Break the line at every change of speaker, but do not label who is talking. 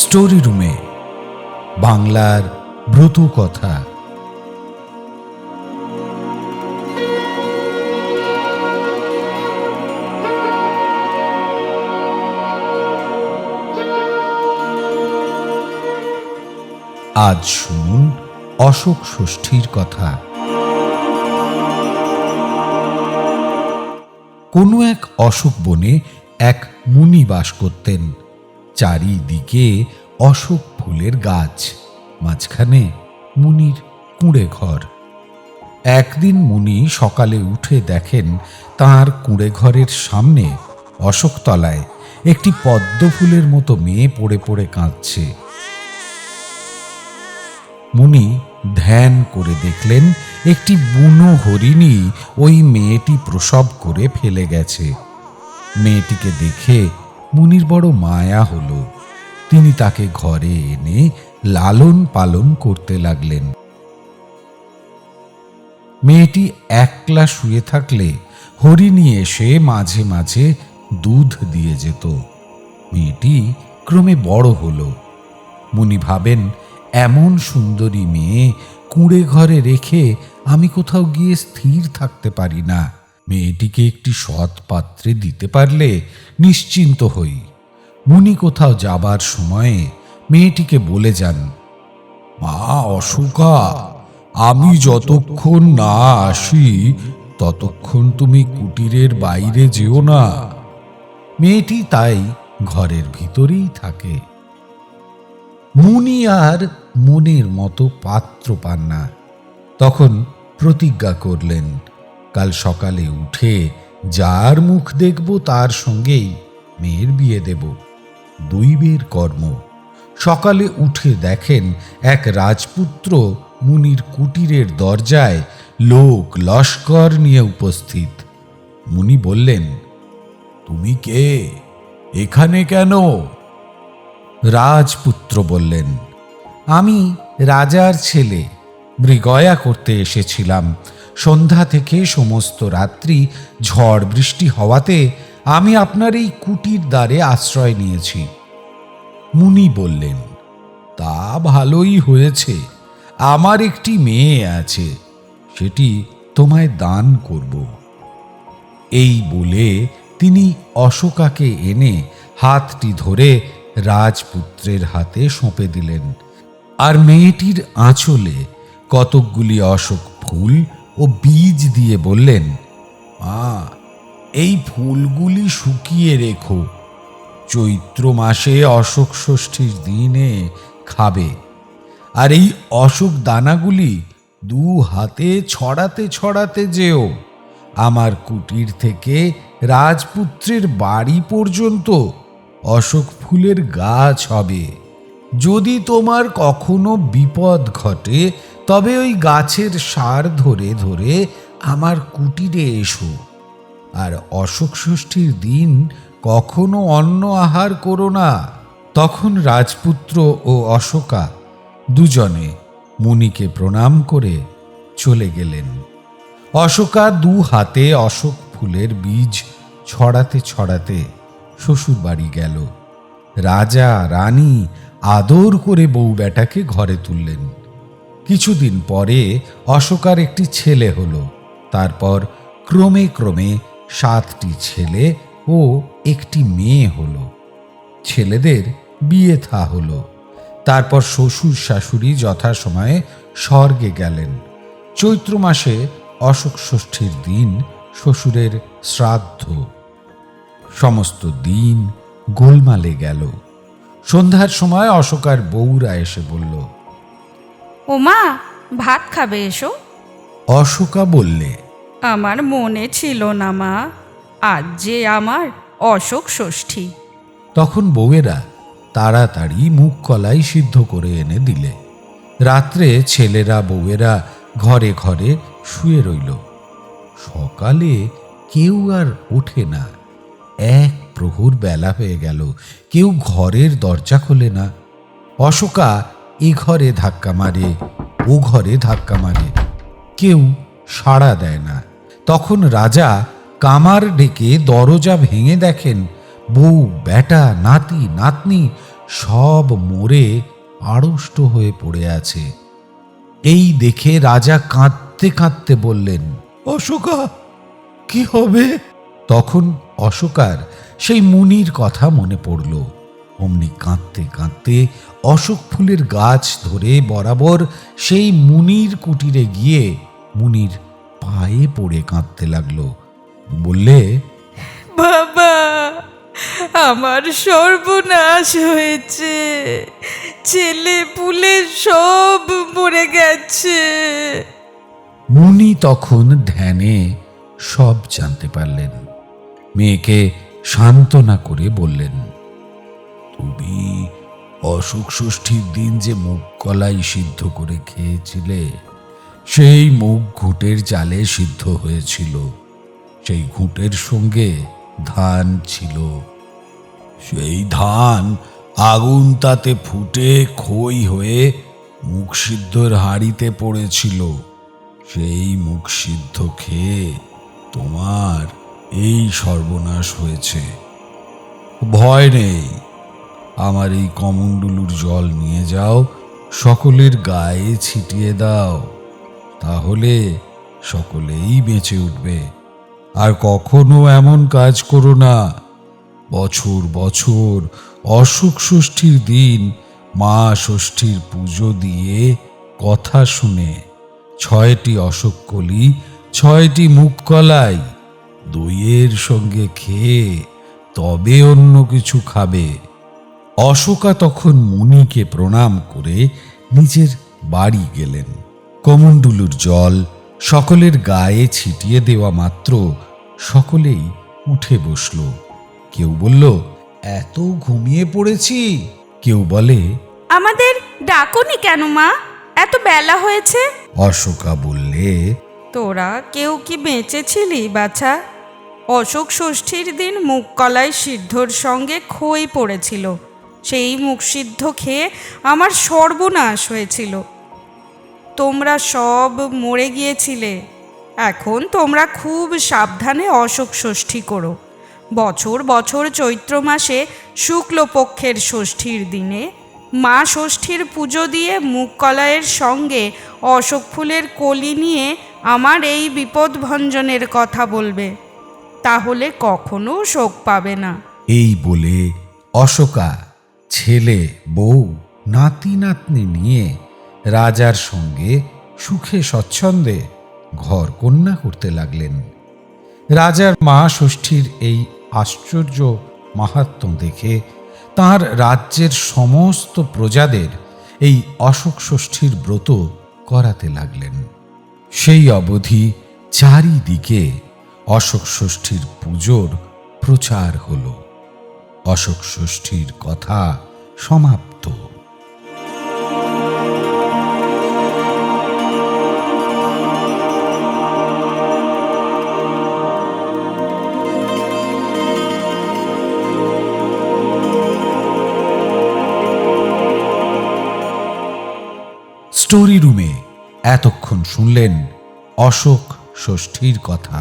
Story রুমে বাংলার ব্রত কথা। আজ শুনুন অশোক ষষ্ঠীর কথা। কোনো এক অশোক বনে এক মুনি বাস করতেন। চারিদিকে অশোক ফুলের গাছ, মাঝখানে মুনির কুঁড়ে ঘর। একদিন মুনি সকালে উঠে দেখেন তাঁর কুঁড়ে ঘরের সামনে অশোকতলায় একটি পদ্ম ফুলের মতো মেয়ে পড়ে পড়ে কাঁদছে। মুনি ধ্যান করে দেখলেন একটি বুনো হরিণী ওই মেয়েটি প্রসব করে ফেলে গেছে। মেয়েটিকে দেখে মুনির বড় মায়া হল। তিনি তাকে ঘরে এনে লালন পালন করতে লাগলেন। মেয়েটি একলা শুয়ে থাকলে হরিণী এসে মাঝে মাঝে দুধ দিয়ে যেত। মেয়েটি ক্রমে বড় হলো। মুনি ভাবেন, এমন সুন্দরী মেয়ে কুঁড়ে ঘরে রেখে আমি কোথাও গিয়ে স্থির থাকতে পারি না। মেয়েটিকে একটি সৎ পাত্রে দিতে পারলে নিশ্চিন্ত হই। মুনি কোথাও যাবার সময়ে মেয়েটিকে বলে যান, মা, অশোকা, আমি যতক্ষণ না আসি, ততক্ষণ তুমি কুটিরের বাইরে যেও না। মেয়েটি তাই ঘরের ভিতরেই থাকে। মুনি আর মনের মতো পাত্র পান না। তখন প্রতিজ্ঞা করলেন কাল সকালে উঠে যার মুখ দেখব তার সঙ্গেই মেয়ের বিয়ে দেব। দৈবের কর্ম। সকালে উঠে দেখেন এক রাজপুত্র মুনির কুটিরের দরজায় লোক লস্কর নিয়ে উপস্থিত। মুনি বললেন, তুমি কে? এখানে কেন? রাজপুত্র বললেন, আমি রাজার ছেলে। মৃগয়া করতে এসেছিলাম। সন্ধ্যা থেকে সমস্ত রাত্রি ঝড় বৃষ্টি হওয়াতে আমি আপনার এই কুটির দ্বারে আশ্রয় নিয়েছি। মুনি বললেন, তা ভালোই হয়েছে। আমার একটি মেয়ে আছে, সেটি তোমায় দান করব। এই বলে তিনি অশোকাকে এনে হাতটি ধরে রাজপুত্রের হাতে সঁপে দিলেন। আর মেয়েটির আঁচলে কতকগুলি অশোক ফুল ও বীজ দিয়ে বললেন, মা, এই ফুলগুলি শুকিয়ে রেখো। চৈত্র মাসে অশোক ষষ্ঠীর দিনে খাবে। আর এই অশোক দানাগুলি দু হাতে ছড়াতে ছড়াতে যেও। আমার কুটির থেকে রাজপুত্রের বাড়ি পর্যন্ত অশোক ফুলের গাছ হবে। যদি তোমার কখনো বিপদ ঘটে, তবে ওই গাছের সার ধরে ধরে আমার কুটিরে এসো। আর অশোক ষষ্ঠীর দিন কখনো অন্ন আহার করো না। তখন রাজপুত্র ও অশোকা দুজনে মুনিকে প্রণাম করে চলে গেলেন। অশোকা দু হাতে অশোক ফুলের বীজ ছড়াতে ছড়াতে শ্বশুর বাড়ি গেল। রাজা, রানী আদর করে বউ বেটাকে ঘরে তুললেন। কিছুদিন পরে অশোকার একটি ছেলে হলো। তারপর ক্রমে ক্রমে সাতটি ছেলে ও একটি মেয়ে হলো। ছেলেদের বিয়ে থা হলো। তারপর শ্বশুর শাশুড়ি যথাসময়ে স্বর্গে গেলেন। চৈত্র মাসে অশোক ষষ্ঠীর দিন শ্বশুরের শ্রাদ্ধ। সমস্ত দিন গোলমালে গেল। সন্ধ্যার সময় অশোকার বউরা এসে বলল
ও মা ভাত খাবে এসো।
অশোকা বললে
আমার মনে ছিল না মা আজ যে আমার অশোক ষষ্ঠী।
তখন বউয়েরা তাড়াতাড়ি মুখ কলাই সিদ্ধ করে এনে দিলে। রাত্রে ছেলেরা বউয়েরা ঘরে ঘরে শুয়ে রইল। সকালে কেউ আর ওঠে না। এক প্রহর বেলা হয়ে গেল। কেউ ঘরের দরজা খোলে না। অশোকা এ ঘরে ধাক্কা মারে, ও ঘরে ধাক্কা মারে। কেউ সাড়া দেয় না। তখন রাজা কামার ডেকে দরজা ভেঙে দেখেন, বউ বেটা নাতি, নাতনি সব মরে আড়ষ্ট হয়ে পড়ে আছে। এই দেখে রাজা কাঁদতে কাঁদতে বললেন, অশোকা, কি হবে? তখন অশোকার সেই মুনির কথা মনে পড়ল। অমনি কাঁদতে কাঁদতে অশোক ফুলের গাছ ধরে বরাবর সেই মুনির কুটিরে গিয়ে মুনির পায়ে পড়ে কাঁদতে লাগল। বললে
বাবা আমার সর্বনাশ হয়েছে। ছেলে পুলে সব মরে গেছে।
মুনি তখন ধ্যানে সব জানতে পারলেন। মেয়েকে সান্ত্বনা করে বললেন, তুমি অসুখ ষষ্ঠীর দিন যে মুগ কলাই সিদ্ধ করে খেয়েছিলে, সেই মুগ ঘুটের চালে সিদ্ধ হয়েছিল। সেই ঘুটের সঙ্গে ধান ছিল। সেই ধান আগুন তাতে ফুটে খই হয়ে মুখ সিদ্ধর হাঁড়িতে পড়েছিল। সেই মুখ সিদ্ধ খেয়ে তোমার এই সর্বনাশ হয়েছে। ভয় নেই। আমার এই কমণ্ডলুর জল নিয়ে যাও, সকলের গায়ে ছিটিয়ে দাও। তাহলে সকলেই বেঁচে উঠবে। আর কখনো এমন কাজ করো না। বছর বছর অসুখ ষষ্ঠীর দিন, মা ষষ্ঠীর পুজো দিয়ে কথা শুনে, ছয়টি অশোক কলি ছয়টি মুখ কলাই দইয়ের সঙ্গে খেয়ে তবে অন্য কিছু খাবে। অশোকা তখন মুনিকে প্রণাম করে নিজের বাড়ি গেলেন। কমণ্ডলুর জল সকলের গায়ে ছিটিয়ে দেওয়া মাত্র সকলেই উঠে বসল। কেউ বলল এত ঘুমিয়ে পড়েছি? কেউ বলে
আমাদের ডাকনি কেন মা? এত বেলা হয়েছে?
অশোকা বললে
তোরা কেউ কি বেঁচেছিলি, বাছা? অশোক ষষ্ঠীর দিন মুগ কলাই সিদ্ধর সঙ্গে খই পড়েছিল। সেই মুখ সিদ্ধ খেয়ে আমার সর্বনাশ হয়েছিল। তোমরা সব মরে গিয়েছিলে। এখন তোমরা খুব সাবধানে অশোক ষষ্ঠী করো। বছর বছর চৈত্র মাসে শুক্লপক্ষের ষষ্ঠীর দিনে মা ষষ্ঠীর পুজো দিয়ে মুগ কলাইয়ের সঙ্গে অশোক ফুলের কলি নিয়ে আমার এই বিপদ ভঞ্জনের কথা বলবে। তাহলে কখনো শোক পাবে না।
এই বলে অশোকা ছেলে, বউ, নাতি, নাতনি নিয়ে রাজার সঙ্গে সুখে স্বচ্ছন্দে ঘর কন্যা করতে লাগলেন। রাজার মা ষষ্ঠীর এই আশ্চর্য মাহাত্ম দেখে তার রাজ্যের সমস্ত প্রজাদের এই অশোক ষষ্ঠীর ব্রত করাতে লাগলেন। সেই অবধি চারিদিকে অশোক ষষ্ঠীর পুজোর প্রচার হল। অশোক ষষ্ঠীর কথা সমাপ্ত। স্টোরি রুমে এতক্ষণ শুনলেন অশোক ষষ্ঠীর কথা।